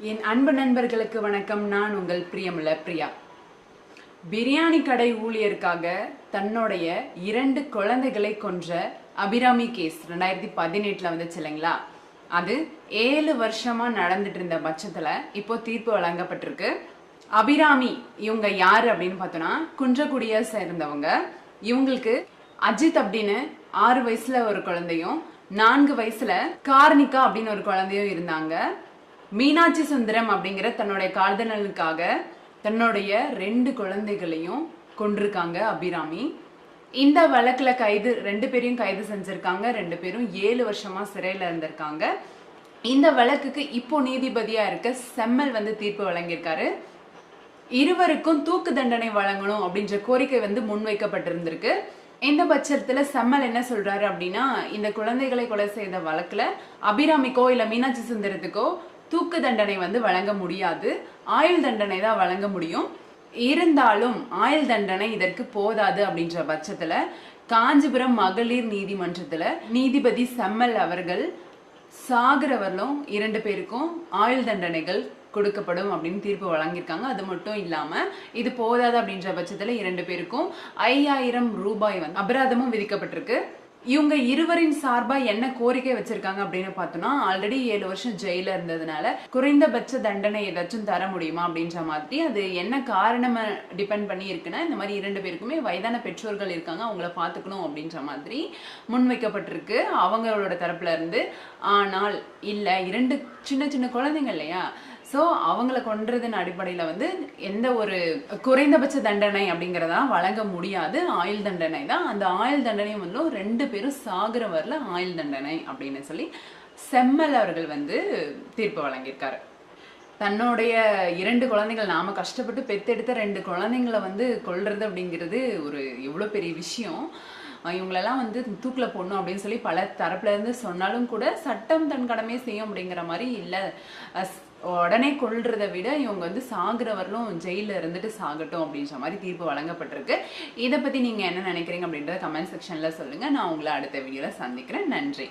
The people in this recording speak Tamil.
என் அன்பு நண்பர்களுக்கு வணக்கம். நான் உங்கள் பிரியமுல பிரியா. பிரியாணி கடை ஊழியருக்காக தன்னுடைய இரண்டு குழந்தைகளை கொன்ற அபிராமி கேஸ் ரெண்டாயிரத்தி பதினெட்டுல வந்துச்சு இல்லைங்களா? அது ஏழு வருஷமா நடந்துட்டு இருந்த பட்சத்துல இப்போ தீர்ப்பு வழங்கப்பட்டிருக்கு. அபிராமி இவங்க யார் அப்படின்னு பார்த்தோன்னா குன்றக்குடியை சேர்ந்தவங்க. இவங்களுக்கு அஜித் அப்படின்னு ஆறு வயசுல ஒரு குழந்தையும் நான்கு வயசுல கார்னிகா அப்படின்னு ஒரு குழந்தையும் இருந்தாங்க. மீனாட்சி சுந்தரம் அப்படிங்கிற தன்னுடைய காதலனுக்காக தன்னுடைய ரெண்டு குழந்தைகளையும் கொண்டிருக்காங்க அபிராமி. இந்த வழக்கில் கைது ரெண்டு பேரையும் கைது செஞ்சுருக்காங்க. ரெண்டு பேரும் ஏழு வருஷமாக சிறையில் இருந்திருக்காங்க. இந்த வழக்குக்கு இப்போ நீதிபதியாக இருக்க செம்மல் வந்து தீர்ப்பு வழங்கியிருக்காரு. இருவருக்கும் தூக்கு தண்டனை வழங்கணும் அப்படின்ற கோரிக்கை வந்து முன்வைக்கப்பட்டிருந்திருக்கு. இந்த பட்சத்தில் செம்மல் என்ன சொல்கிறாரு அப்படின்னா இந்த குழந்தைகளை கொலை செய்த வழக்கில் அபிராமிக்கோ இல்லை மீனாட்சி சுந்தரத்துக்கோ தூக்கு தண்டனை வந்து வழங்க முடியாது. ஆயுள் தண்டனை தான் வழங்க முடியும். இருந்தாலும் ஆயுள் தண்டனை இதற்கு போதாது அப்படின்ற பட்சத்தில் காஞ்சிபுரம் மகளிர் நீதிமன்றத்தில் நீதிபதி செம்மல் அவர்கள் சாகிறவர்களும் இரண்டு பேருக்கும் ஆயுள் தண்டனைகள் கொடுக்கப்படும் அப்படின்னு தீர்ப்பு வழங்கியிருக்காங்க. அது மட்டும் இல்லாமல் இது போதாது அப்படின்ற பட்சத்தில் இரண்டு பேருக்கும் ஐயாயிரம் ரூபாய் வந்து அபராதமும் விதிக்கப்பட்டிருக்கு. இவங்க இருவரின் சார்பா என்ன கோரிக்கை வச்சிருக்காங்க அப்படின்னு பார்த்தோம்னா ஆல்ரெடி ஏழு வருஷம் ஜெயில இருந்ததுனால குறைந்தபட்ச தண்டனை ஏதாச்சும் தர முடியுமா அப்படின்ற மாதிரி அது என்ன காரணமா டிபெண்ட் பண்ணி இருக்குன்னா இந்த மாதிரி இரண்டு பேருக்குமே வயதான பெற்றோர்கள் இருக்காங்க அவங்கள பார்த்துக்கணும் அப்படின்ற மாதிரி முன்வைக்கப்பட்டிருக்கு. அவங்களோட தரப்புல இருந்து ஆனால் இல்ல இரண்டு சின்ன சின்ன குழந்தைங்க இல்லையா? ஸோ அவங்கள கொன்றதன் அடிப்படையில் வந்து எந்த ஒரு குறைந்தபட்ச தண்டனை அப்படிங்கிறதா வழங்க முடியாது. ஆயுள் தண்டனை தான். அந்த ஆயுள் தண்டனையும் வந்து ரெண்டு பேரும் சாகிற வரல ஆயுள் தண்டனை அப்படின்னு சொல்லி செம்மல் அவர்கள் வந்து தீர்ப்பு வழங்கியிருக்காரு. தன்னுடைய இரண்டு குழந்தைகள் நாம கஷ்டப்பட்டு பெத்தெடுத்த ரெண்டு குழந்தைங்களை வந்து கொல்றது அப்படிங்கிறது ஒரு எவ்வளோ பெரிய விஷயம். இவங்களெல்லாம் வந்து தூக்கில் போடணும் அப்படின்னு சொல்லி பல தரப்புல இருந்து சொன்னாலும் கூட சட்டம் தன் கடமையை செய்யும் அப்படிங்கிற மாதிரி இல்லை. உடனே கொல்றதை விட இவங்க வந்து சாகுறவர்களும் ஜெயிலில் இருந்துட்டு சாகட்டும் அப்படின்ற மாதிரி தீர்ப்பு வழங்கப்பட்டிருக்கு. இதை பற்றி நீங்கள் என்ன நினைக்கிறீங்க அப்படின்றத கமெண்ட் செக்ஷனில் சொல்லுங்கள் நான் உங்களை அடுத்த வீடியோவில் சந்திக்கிறேன். நன்றி.